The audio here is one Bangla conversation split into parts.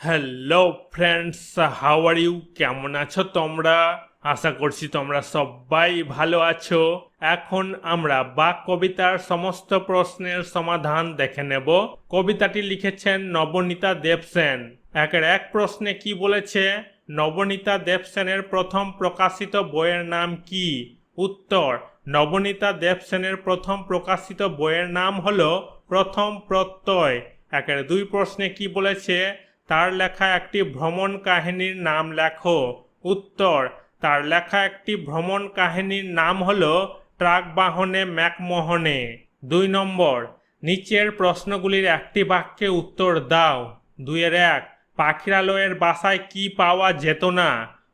Hello friends how are you কেমন আছো তোমরা? আশা করছি তোমরা সবাই ভালো আছো। এখন আমরা বাক কবিতার সমস্ত প্রশ্নের সমাধান দেখে নেব। কবিতাটি লিখেছেন নবনীতা দেবসেন। একের এক প্রশ্নে কি বলেছে? নবনীতা দেবসেনের প্রথম প্রকাশিত বইয়ের নাম কি? উত্তর, নবনীতা দেবসেনের প্রথম প্রকাশিত বইয়ের নাম হলো প্রথম প্রত্যয়। একের দুই প্রশ্নে কি বলেছে? তার লেখা একটি ভ্রমণ কাহিনীর নাম লেখো। উত্তর, তার লেখা একটি ভ্রমণ কাহিনীর নাম হল ট্রাক বাহনে ম্যাকমোহনে। দুই নম্বর, নিচের প্রশ্নগুলির একটি বাক্যে উত্তর দাও। দুইয়ের এক, পাখিরালয়ের বাসায় কি পাওয়া যেত না?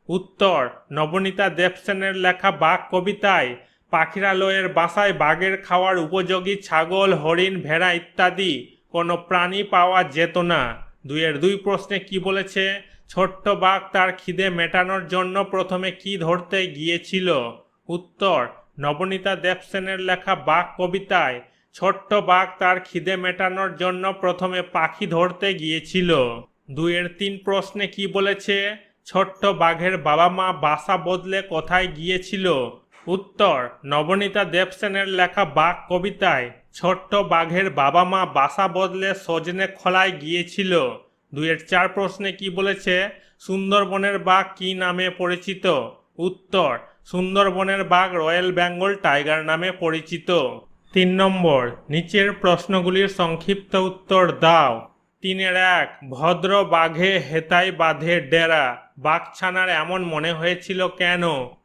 উত্তর, নবনীতা দেবসেনের লেখা বাঘ কবিতায় পাখিরালয়ের বাসায় বাঘের খাওয়ার উপযোগী ছাগল, হরিণ, ভেড়া ইত্যাদি কোনো প্রাণী পাওয়া যেত না। দুইয়ের দুই প্রশ্নে কি বলেছে? ছোট্ট বাঘ তার খিদে মেটানোর জন্য প্রথমে কি ধরতে গিয়েছিল? উত্তর, নবনীতা দেবসেনের লেখা বাঘ কবিতায়, ছোট্ট বাঘ তার খিদে মেটানোর জন্য প্রথমে পাখি ধরতে গিয়েছিল। দুইয়ের তিন প্রশ্নে কি বলেছে? ছোট্ট বাঘের বাবা মা বাসা বদলে কোথায় গিয়েছিল? উত্তর, নবনীতা দেবসেনের লেখা বাঘ কবিতায় ছোট্ট বাঘের বাবা মা বাসা বদলে সজনে খোলায় গিয়েছিল। দুইয়ের চার প্রশ্নে কি বলেছে? সুন্দরবনের বাঘ কি নামে পরিচিত? উত্তর, সুন্দরবনের বাঘ রয়্যাল বেঙ্গল টাইগার নামে পরিচিত। তিন নম্বর, নিচের প্রশ্নগুলির সংক্ষিপ্ত উত্তর দাও। তিনের এক, ভদ্র বাঘে হেতাই বাঁধে ডেরা। বাঘছানার এমন মনে হয়েছিল কেন?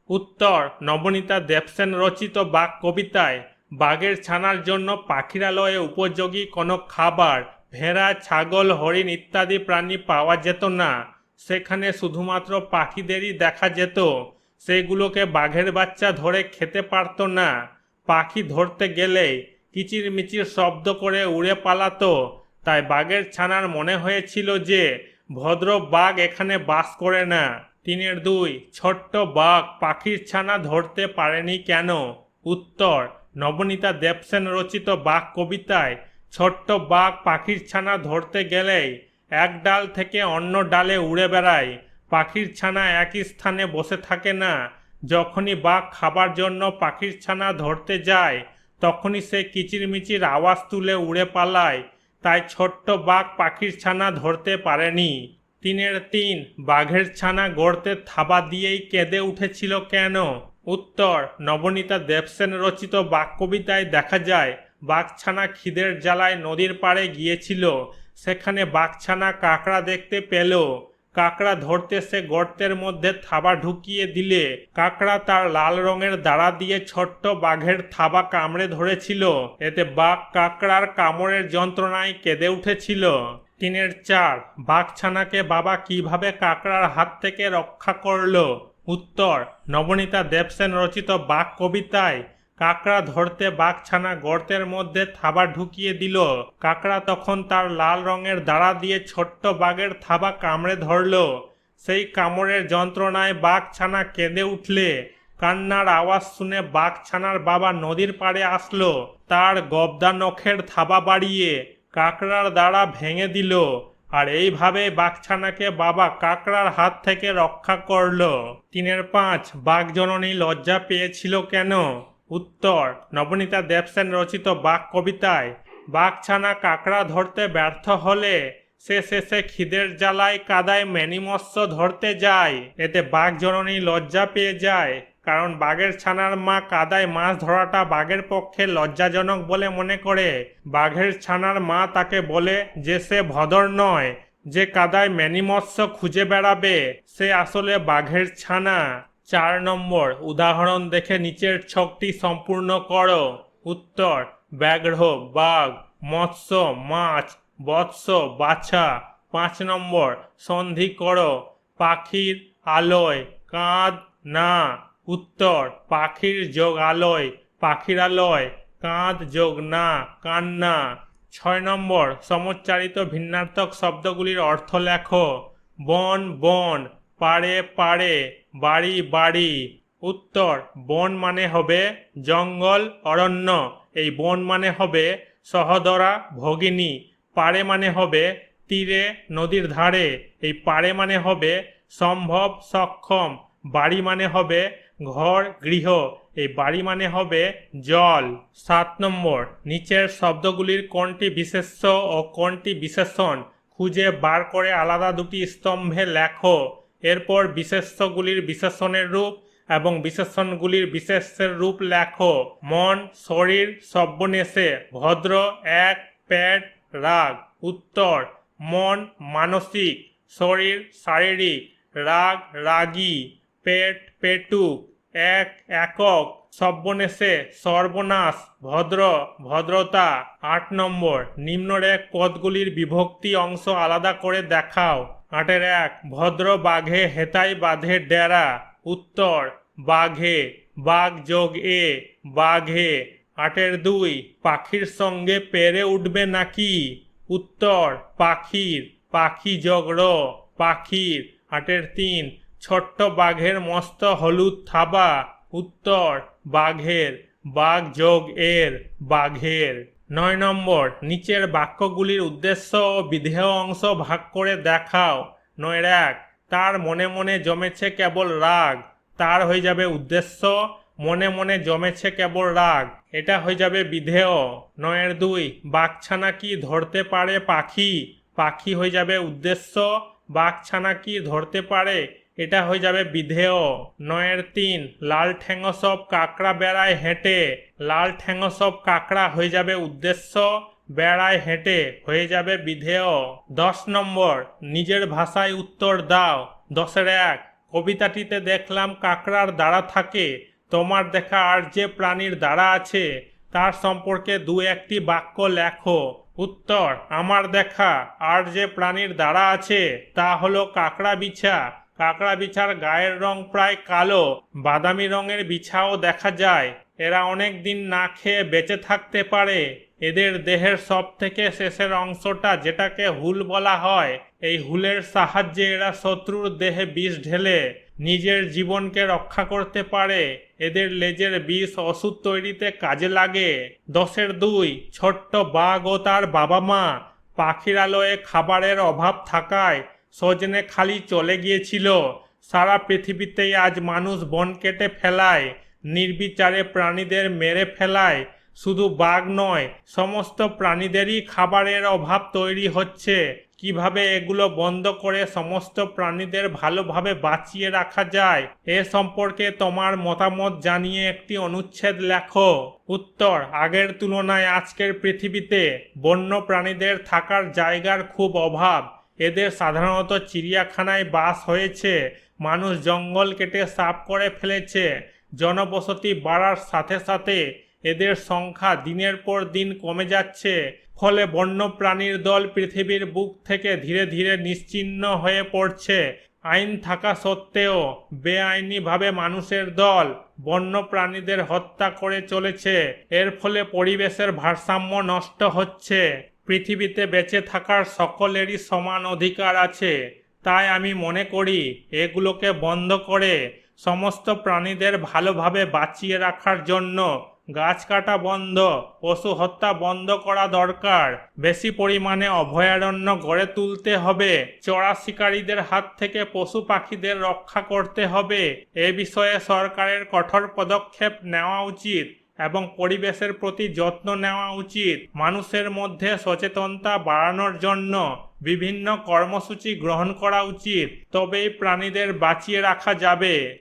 উত্তর, নবনীতা দেবসেন রচিত বাঘ কবিতায় বাঘের ছানার জন্য পাখিরালয়ে উপযোগী কোনো খাবার, ভেড়া, ছাগল, হরিণ ইত্যাদি প্রাণী পাওয়া যেত না। সেখানে শুধুমাত্র পাখিদেরই দেখা যেত। সেগুলোকে বাঘের বাচ্চা ধরে খেতে পারত না। পাখি ধরতে গেলে কিচির মিচির শব্দ করে উড়ে পালাতো। তাই বাঘের ছানার মনে হয়েছিল যে, ভদ্র বাঘ এখানে বাস করে না। তিনের দুই, ছোট্ট বাঘ পাখির ছানা ধরতে পারেনি কেন? উত্তর নবনীতা দেবসেন রচিত বাঘ কবিতায় ছোট্ট বাঘ পাখির ছানা ধরতে গেলেই এক ডাল থেকে অন্য ডালে উড়ে বেড়ায়। পাখির ছানা একই স্থানে বসে থাকে না। যখনই বাঘ খাবার জন্য পাখির ছানা ধরতে যায়, তখনই সে কিচিরমিচির আওয়াজ তুলে উড়ে পালায়। তাই ছোট্ট বাঘ পাখির ছানা ধরতে পারেনি। তিনের তিন, বাঘের ছানা গড়তে থাবা দিয়েই কেঁদে উঠেছিল কেন? উত্তর, নবনীতা দেবসেন রচিত বাঘ কবিতায় দেখা যায়, বাঘছানা খিদের জ্বালায় নদীর পাড়ে গিয়েছিল, সেখানে বাঘছানা কাঁকড়া দেখতে পেল, কাঁকড়া ধরতে সে গর্তের মধ্যে থাবা ঢুকিয়ে দিলে, কাঁকড়া তার লাল রঙের দাঁড়া দিয়ে ছোট্ট বাঘের থাবা কামড়ে ধরেছিল, এতে বাঘ কাঁকড়ার কামড়ের যন্ত্রণায় কেঁদে উঠেছিল। তিনের চার, বাঘছানাকে বাবা কীভাবে কাঁকড়ার হাত থেকে রক্ষা করল? উত্তর, নবনীতা দেবসেন রচিত বাঘ কবিতায় কাঁকড়া ধরতে বাঘছানা গর্তের মধ্যে থাবা ঢুকিয়ে দিল। কাঁকড়া তখন তার লাল রঙের দাঁড়া দিয়ে ছোট্ট বাঘের থাবা কামড়ে ধরল। সেই কামড়ের যন্ত্রণায় বাঘছানা কেঁদে উঠলে। কান্নার আওয়াজ শুনে বাঘছানার বাবা নদীর পাড়ে আসলো। তার গবদা নখের থাবা বাড়িয়ে কাঁকড়ার দাঁড়া ভেঙে দিল। আর এইভাবে বাঘছানাকে বাবা কাঁকড়ার হাত থেকে রক্ষা করল। তিনের পাঁচ, বাঘজননী লজ্জা পেয়েছিল কেন? উত্তর, নবনীতা দেবসেন রচিত বাঘ কবিতায় বাঘছানা কাঁকড়া ধরতে ব্যর্থ হলে সে শেষে খিদের জ্বালায় কাদায় ম্যানিমৎস্য ধরতে যায়। এতে বাঘ জননী লজ্জা পেয়ে যায়। কারণ বাঘের ছানার মা কাদায় মাছ ধরাটা বাঘের পক্ষে লজ্জাজনক বলে মনে করে। বাঘের ছানার মা তাকে বলে যে সে ভদর নয়, যে কাদায় ম্যানিমৎস্য খুঁজে বেড়াবে। সে আসলে বাঘের ছানা। চার নম্বর, উদাহরণ দেখে নিচের ছকটি সম্পূর্ণ করো। উত্তর, ব্যাঘ্র, বাঘ, মৎস্য, মাছ বৎস বাছা। পাঁচ নম্বর, সন্ধি করো। পাখির আলোয় কাঁদ না। উত্তর, পাখির যোগ আলয়, পাখির আলোয় কাঁদ যোগ না কান্না ছয় নম্বর, সমচ্চারিত ভিন্নার্থক শব্দগুলির অর্থ লেখো। বন বন পাড়ে পাড়ে বাড়ি বাড়ি। উত্তর, বন মানে হবে জঙ্গল, অরণ্য। এই বন মানে হবে সহদরা, ভগিনী। পাড়ে মানে হবে তীরে, নদীর ধারে। এই পারে মানে হবে সম্ভব, সক্ষম। বাড়ি মানে হবে ঘর, গৃহ, এই বাড়ি মানে হবে জল। সাত নম্বর, নিচের শব্দগুলির কোনটি বিশেষ্য ও কোনটি বিশেষণ? খুঁজে বার করে আলাদা দুটি স্তম্ভে লেখো। এরপর বিশেষ্যগুলির বিশেষণের রূপ এবং বিশেষণগুলির বিশেষের রূপ লেখো। মন, শরীর সব্যনেশে ভদ্র, এক পেট রাগ। উত্তর, মন, মানসিক, শরীর, শারীরিক, রাগ, রাগী, পেট, পেটুক। এক একক সব্যনেশে সর্বনাশ, ভদ্র, ভদ্রতা। আট নম্বর নিম্নরেখ পদগুলির বিভক্তি অংশ আলাদা করে দেখাও। আটের এক, ভদ্র বাঘে হেতাই বাঁধে ডেরা। উত্তর, বাঘে, বাঘ যোগ এ, বাঘে। আটের দুই, পাখির সঙ্গে পেরে উঠবে নাকি? উত্তর, পাখির, পাখি যোগ র, পাখির। আটের তিন ছোট্ট বাঘের মস্ত হলুদ থাবা, উত্তর, বাঘের, বাঘ যোগ এর, বাঘের। নয় নম্বর, নিচের বাক্যগুলির উদ্দেশ্য ও বিধেয় অংশ ভাগ করে দেখাও। নয় এক, তার মনে মনে জমেছে কেবল রাগ। তার হয়ে যাবে উদ্দেশ্য, মনে মনে জমেছে কেবল রাগ। এটা হয়ে যাবে বিধেয়। নয়ের দুই, বাঘছানা কি ধরতে পারে পাখি? পাখি হয়ে যাবে উদ্দেশ্য, বাঘছানা কি ধরতে পারে এটা হয়ে যাবে বিধেয়। নয়ের তিন, লাল ঠ্যাঙো সব কাঁকড়া বেড়ায় হেঁটে। লাল ঠ্যাঙো সব কাঁকড়া হয়ে যাবে উদ্দেশ্য, বেড়ায় হেঁটে হয়ে যাবে বিধেয়। দশ নম্বর, নিজের ভাষায় উত্তর দাও। দশের এক, কবিতাটিতে দেখলাম কাঁকড়ার দ্বারা থাকে, তোমার দেখা আর যে প্রাণীর দ্বারা আছে, তার সম্পর্কে দু একটি বাক্য লেখো। উত্তর, আমার দেখা আর যে প্রাণীর দ্বারা আছে, তা হলো কাঁকড়া বিছা। কাকড়া বিছার গায়ের রং প্রায় কালো, বাদামি রঙের বিছাও দেখা যায়। এরা অনেক দিন না খেয়ে বেঁচে থাকতে পারে। এদের দেহের সব থেকে শেষের অংশটা যেটাকে হুল বলা হয়, এই হুলের সাহায্যে এরা শত্রুর দেহে বিষ ঢেলে নিজের জীবনকে রক্ষা করতে পারে। এদের লেজের বিষ ওষুধ তৈরিতে কাজে লাগে। দশের দুই, ছোট্ট বাঘ ও তার বাবা মা পাখিরালয়ে খাবারের অভাব থাকায় সজনে খালি চলে গিয়েছিল। সারা পৃথিবীতেই আজ মানুষ বন কেটে ফেলায়, নির্বিচারে প্রাণীদের মেরে ফেলায়। শুধু বাঘ নয়, সমস্ত প্রাণীদেরই খাবারের অভাব তৈরি হচ্ছে। কীভাবে এগুলো বন্ধ করে সমস্ত প্রাণীদের ভালোভাবে বাঁচিয়ে রাখা যায়, এ সম্পর্কে তোমার মতামত জানিয়ে একটি অনুচ্ছেদ লেখো। উত্তর, আগের তুলনায় আজকের পৃথিবীতে বন্য প্রাণীদের থাকার জায়গার খুব অভাব। এদের সাধারণত চিড়িয়াখানায় বাস হয়েছে, মানুষ জঙ্গল কেটে সাফ করে ফেলেছে, জনবসতি বাড়ার সাথে সাথে এদের সংখ্যা দিনের পর দিন কমে যাচ্ছে, ফলে বন্য প্রাণীর দল পৃথিবীর বুক থেকে ধীরে ধীরে নিশ্চিহ্ন হয়ে পড়ছে। আইন থাকা সত্ত্বেও বেআইনিভাবে মানুষের দল বন্য প্রাণীদের হত্যা করে চলেছে, এর ফলে পরিবেশের ভারসাম্য নষ্ট হচ্ছে। পৃথিবীতে বেঁচে থাকার সকলেরই সমান অধিকার আছে। তাই আমি মনে করি, এগুলোকে বন্ধ করে সমস্ত প্রাণীদের ভালোভাবে বাঁচিয়ে রাখার জন্য গাছ কাটা বন্ধ, পশু হত্যা বন্ধ করা দরকার। বেশি পরিমাণে অভয়ারণ্য গড়ে তুলতে হবে, চড়া শিকারীদের হাত থেকে পশু পাখিদের রক্ষা করতে হবে। এ বিষয়ে সরকারের কঠোর পদক্ষেপ নেওয়া উচিত। এবং পরিবেশের প্রতি যত্ন নেওয়া উচিত। মানুষের মধ্যে সচেতনতা বাড়ানোর জন্য বিভিন্ন কর্মসূচি গ্রহণ করা উচিত। তবেই প্রাণীদের বাঁচিয়ে রাখা যাবে।